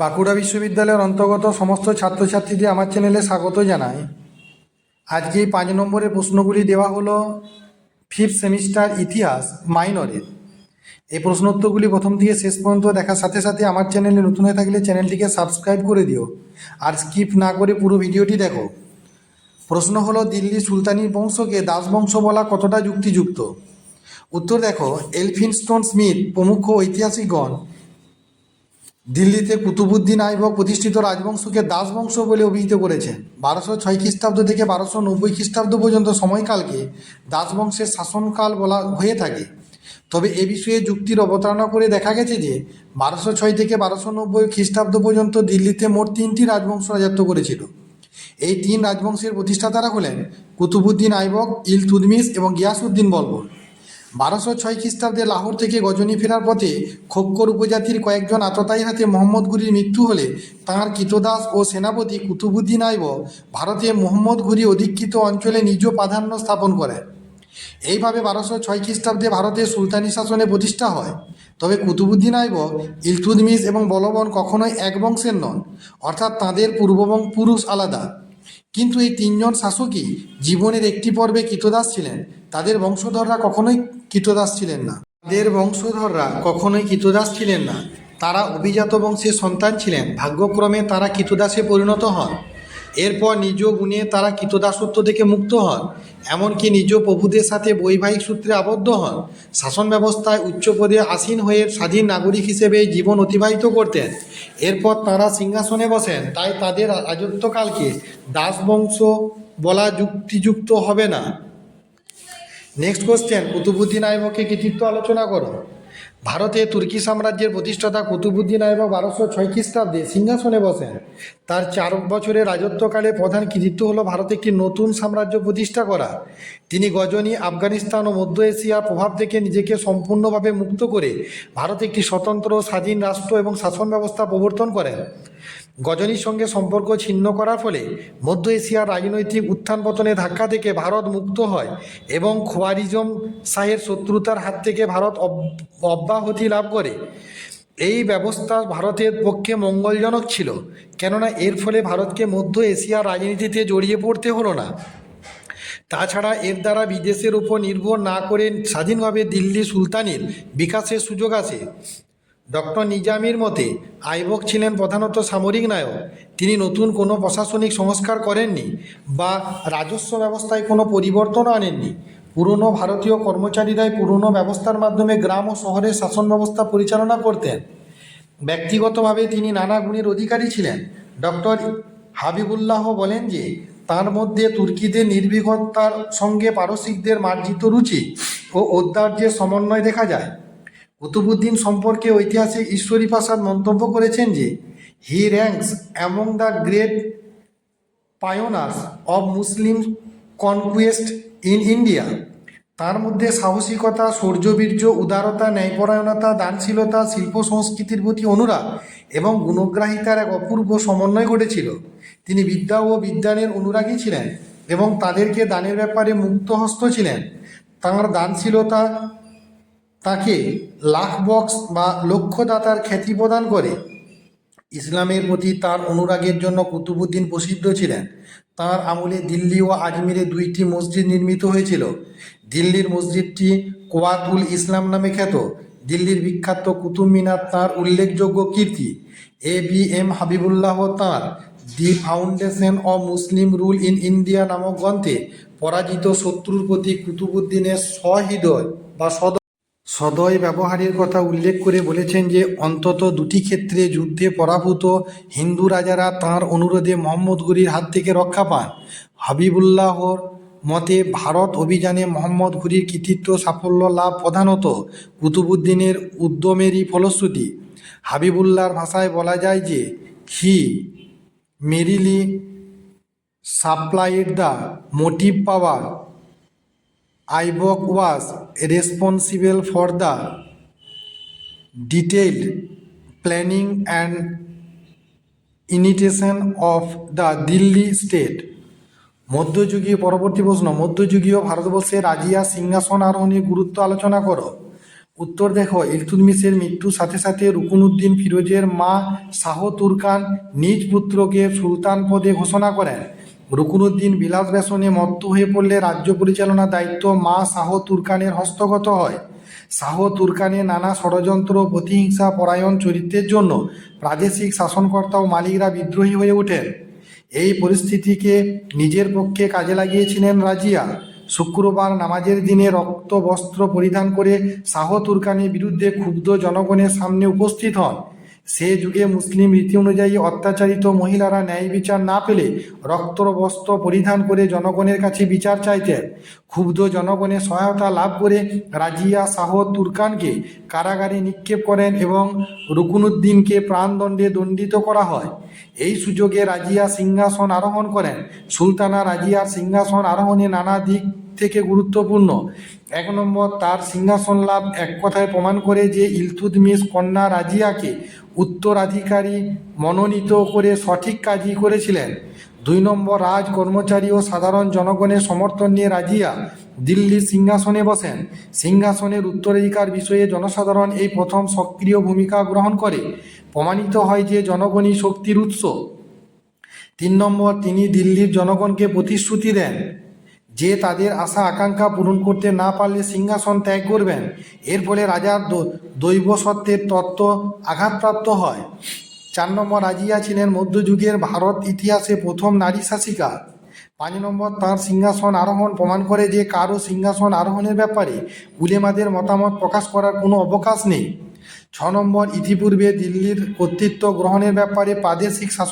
বাঁকুড়া বিশ্ববিদ্যালয়ের অন্তর্গত সমস্ত ছাত্রছাত্রীদের আমার চ্যানেলে স্বাগত জানাই। আজকে এই পাঁচ নম্বরের প্রশ্নগুলি দেওয়া হলো ফিফথ সেমিস্টার ইতিহাস মাইনরের এই প্রশ্নোত্তরগুলি প্রথম থেকে শেষ পর্যন্ত দেখার সাথে সাথে আমার চ্যানেলে নতুন হয়ে থাকলে চ্যানেলটিকে সাবস্ক্রাইব করে দিও আর স্কিপ না করে পুরো ভিডিওটি দেখো। প্রশ্ন হলো দিল্লি সুলতানি বংশকে দাস বংশ বলা কতটা যুক্তিযুক্ত? উত্তর দেখো, এলফিনস্টোন স্মিথ প্রমুখ ঐতিহাসিকগণ দিল্লিতে কুতুবুদ্দিন আইবক প্রতিষ্ঠিত রাজবংশকে দাসবংশ বলে অভিহিত করেছেন বারোশো ছয় খ্রিস্টাব্দ থেকে বারোশো নব্বই খ্রিস্টাব্দ পর্যন্ত সময়কালকে দাসবংশের শাসনকাল বলা হয়ে থাকে। তবে এ বিষয়ে যুক্তির অবতারণা করে দেখা গেছে যে, বারোশো ছয় থেকে বারোশো নব্বই খ্রিস্টাব্দ পর্যন্ত দিল্লিতে মোট তিনটি রাজবংশ রাজত্ব করেছিল। এই তিন রাজবংশের প্রতিষ্ঠাতারা হলেন কুতুবুদ্দিন আইবক ইলতুদমিস এবং গিয়াসউদ্দিন বলবন। বারোশো ছয় খ্রিস্টাব্দে লাহোর থেকে গজনী ফেরার পথে খোক্কর উপজাতির কয়েকজন আততায়ীর হাতে মোহাম্মদ ঘুরির মৃত্যু হলে তাঁর কৃতদাস ও সেনাপতি কুতুবুদ্দিন আইবক ভারতে মোহাম্মদ ঘুরি অধিকৃত অঞ্চলে নিজ প্রাধান্য স্থাপন করেন। এইভাবে বারোশো ছয় খ্রিস্টাব্দে ভারতের সুলতানি শাসনে প্রতিষ্ঠা হয়। তবে কুতুবুদ্দিন আইবক ইলতুদমিস এবং বলবন কখনোই এক বংশের নন, অর্থাৎ তাঁদের পূর্ববং পুরুষ আলাদা। কিন্তু এই তিনজন শাসকই জীবনের একটি পর্বে কৃতদাস ছিলেন। তাদের বংশধররা কখনোই কৃতদাস ছিলেন না। তাদের বংশধররা কখনোই কৃতদাস ছিলেন না। তারা অভিজাত বংশের সন্তান ছিলেন। ভাগ্যক্রমে তারা কৃতদাসে পরিণত হন। এরপর নিজ গুণে তারা কৃতদাসত্ব থেকে মুক্ত হন, এমনকি নিজ প্রভুদের সাথে বৈবাহিক সূত্রে আবদ্ধ হন। শাসন ব্যবস্থায় উচ্চ পদে আসীন হয়ে স্বাধীন নাগরিক হিসেবে জীবন অতিবাহিত করতেন। এরপর তারা সিংহাসনে বসেন, তাই তাদের রাজত্বকালকে দাসবংশ বলা যুক্তিযুক্ত হবে না। নেক্সট কোশ্চেন কুতুবুদ্দিন আইবকের কৃতিত্ব আলোচনা করো। ভারতে তুর্কি সাম্রাজ্যের প্রতিষ্ঠাতা কুতুবুদ্দিন আইবক বারোশো ছয় খ্রিস্টাব্দে সিংহাসনে বসেন। তার চার বছরের রাজত্বকালে প্রধান কৃতিত্ব হল ভারতে একটি নতুন সাম্রাজ্য প্রতিষ্ঠা করা। তিনি গজনী, আফগানিস্তান ও মধ্য এশিয়ার প্রভাব থেকে নিজেকে সম্পূর্ণভাবে মুক্ত করে ভারতে একটি স্বতন্ত্র স্বাধীন রাষ্ট্র এবং শাসন ব্যবস্থা প্রবর্তন করেন। গজনীর সঙ্গে সম্পর্ক ছিন্ন করার ফলে মধ্য এশিয়ার রাজনৈতিক উত্থান পতনে ধাক্কা থেকে ভারত মুক্ত হয় এবং খোয়ারিজম শাহের শত্রুতার হাত থেকে ভারত অব- অব্যাহতি লাভ করে। এই ব্যবস্থা ভারতের পক্ষে মঙ্গলজনক ছিল, কেননা এর ফলে ভারতকে মধ্য এশিয়ার রাজনীতিতে জড়িয়ে পড়তে হলো না। তাছাড়া এর দ্বারা বিদেশের উপর নির্ভর না করে স্বাধীনভাবে দিল্লি সুলতানের বিকাশের সুযোগ আসে ডক্টর নিজামির মতে আইবক ছিলেন প্রধানত সামরিক নায়ক। তিনি নতুন কোনো প্রশাসনিক সংস্কার করেননি বা রাজস্ব ব্যবস্থায় কোনো পরিবর্তন আনেননি। পুরনো ভারতীয় কর্মচারীরাই পুরনো ব্যবস্থার মাধ্যমে গ্রাম ও শহরের শাসন ব্যবস্থা পরিচালনা করতেন। ব্যক্তিগতভাবে তিনি নানা গুণের অধিকারী ছিলেন। ডক্টর হাবিবুল্লাহ বলেন যে, তার মধ্যে তুর্কিদের নির্ভীকতার সঙ্গে পারসিকদের মার্জিত রুচি ও ঔদার্যের সমন্বয় দেখা যায়। কুতুবুদ্দিন সম্পর্কে ঐতিহাসিক ঈশ্বরী প্রসাদ মন্তব্য করেছেন যে he ranks among the great pioneers of Muslim conquest in India তার মধ্যে সাহসিকতা শৌর্যবীর্য উদারতা, ন্যায়পরায়ণতা, দানশীলতা, শিল্প সংস্কৃতির প্রতি অনুরাগ এবং গুণগ্রাহিতার এক অপূর্ব সমন্বয় ঘটেছিল তিনি বিদ্যা ও বিজ্ঞানের অনুরাগী ছিলেন এবং তাদেরকে দানের ব্যাপারে মুক্তহস্ত ছিলেন। তাঁর দানশীলতা তাকে লাখ বক্স বা লক্ষ্যদাতার খ্যাতি প্রদান করে। ইসলামের প্রতি তার অনুরাগের জন্য কুতুবুদ্দিন প্রসিদ্ধ ছিলেন। তার আমলে দিল্লি ও আজমিরে দুইটি মসজিদ নির্মিত হয়েছিল। দিল্লির মসজিদটি কোয়াতুল ইসলাম নামে খ্যাত। দিল্লির বিখ্যাত কুতুব মিনার তাঁর উল্লেখযোগ্য কীর্তি। এ বি এম হাবিবুল্লাহ তাঁর the foundation of Muslim rule in India নামক গ্রন্থে পরাজিত শত্রুর প্রতি কুতুবুদ্দিনের সহৃদয় বা সদ সদয় ব্যবহারের কথা উল্লেখ করে বলেছেন যে, অন্তত দুটি ক্ষেত্রে যুদ্ধে পরাভূত হিন্দু রাজারা তাঁর অনুরোধে মোহাম্মদ ঘুরির হাত থেকে রক্ষা পান। হাবিবুল্লাহর মতে, ভারত অভিযানে মোহাম্মদ ঘুরির কৃতিত্ব, সাফল্য, লাভ প্রধানত কুতুবুদ্দিনের উদ্যমেরই ফলশ্রুতি। হাবিবুল্লাহর ভাষায় বলা যায় যে he merely supplied the motive power Ibok was responsible for the detailed planning and initiation of the Delhi state. মধ্যযুগীয়, পরবর্তী প্রশ্ন, মধ্যযুগীয় ভারতবর্ষে রাজিয়া সিংহাসন আরোহণের গুরুত্ব আলোচনা করো। উত্তর দেখো ইলতুৎমিশের মৃত্যুর সাথে সাথে রুকুনুদ্দিন ফিরোজের মা শাহ তুরকান নিজ পুত্রকে সুলতান পদে ঘোষণা করেন। রুকুনুদ্দিন বিলাস ব্যসনে মত্ত হয়ে পড়লে রাজ্য পরিচালনার দায়িত্ব মা শাহ তুরকানের হস্তগত হয়। শাহ তুরকানের নানা ষড়যন্ত্র, প্রতিহিংসা, পরায়ণ চরিত্রের জন্য প্রাদেশিক শাসনকর্তা ও মালিকরা বিদ্রোহী হয়ে ওঠেন। এই পরিস্থিতিকে নিজের পক্ষে কাজে লাগিয়েছিলেন রাজিয়া। শুক্রবার নামাজের দিনে রক্ত বস্ত্র পরিধান করে শাহ তুরকানের বিরুদ্ধে ক্ষুব্ধ জনগণের সামনে উপস্থিত হন। সে যুগে মুসলিম রীতি অনুযায়ী অত্যাচারিত মহিলারা ন্যায় বিচার না পেলে রক্ত বস্ত্র পরিধান করে জনগণের কাছে বিচার চাইতেন। ক্ষুব্ধ জনগণের সহায়তা লাভ করে রাজিয়া শাহ তুরকানকে কারাগারে নিক্ষেপ করেন এবং রুকুনুদ্দিনকে প্রাণদণ্ডে দণ্ডিত করা হয়। এই সুযোগে রাজিয়া সিংহাসন আরোহণ করেন। সুলতানা রাজিয়ার সিংহাসন আরোহণে নানা দিক থেকে গুরুত্বপূর্ণ। এক নম্বর, তার সিংহাসন লাভ এক কথায় প্রমাণ করে যে ইলতুৎমিশ কন্যা রাজিয়াকে উত্তরাধিকারী মনোনীত করে সঠিক কাজই করেছিলেন। দুই নম্বর, রাজ কর্মচারী ও সাধারণ জনগণের সমর্থন নিয়ে রাজিয়া দিল্লির সিংহাসনে বসেন। সিংহাসনের উত্তরাধিকার বিষয়ে জনসাধারণ এই প্রথম সক্রিয় ভূমিকা গ্রহণ করে। প্রমাণিত হয় যে জনগণই শক্তির উৎস। তিন নম্বর, তিনি দিল্লির জনগণকে প্রতিশ্রুতি দেন। যে তাদের আশা, আকাঙ্ক্ষা পূরণ করতে না পারলে সিংহাসন ত্যাগ করবেন। এর ফলে রাজার দৈব সত্ত্বের তত্ত্ব আঘাতপ্রাপ্ত হয়। চার নম্বর, রাজিয়া ছিলেন মধ্যযুগের ভারত ইতিহাসে প্রথম নারী শাসিকা। পাঁচ নম্বর, তাঁর সিংহাসন আরোহণ প্রমাণ করে যে কারও সিংহাসন আরোহণের ব্যাপারে উলেমাদের মতামত প্রকাশ করার কোনো অবকাশ নেই। ছ নম্বর, ইতিপূর্বে দিল্লির কর্তৃত্ব গ্রহণের ব্যাপারে প্রাদেশিক শাসন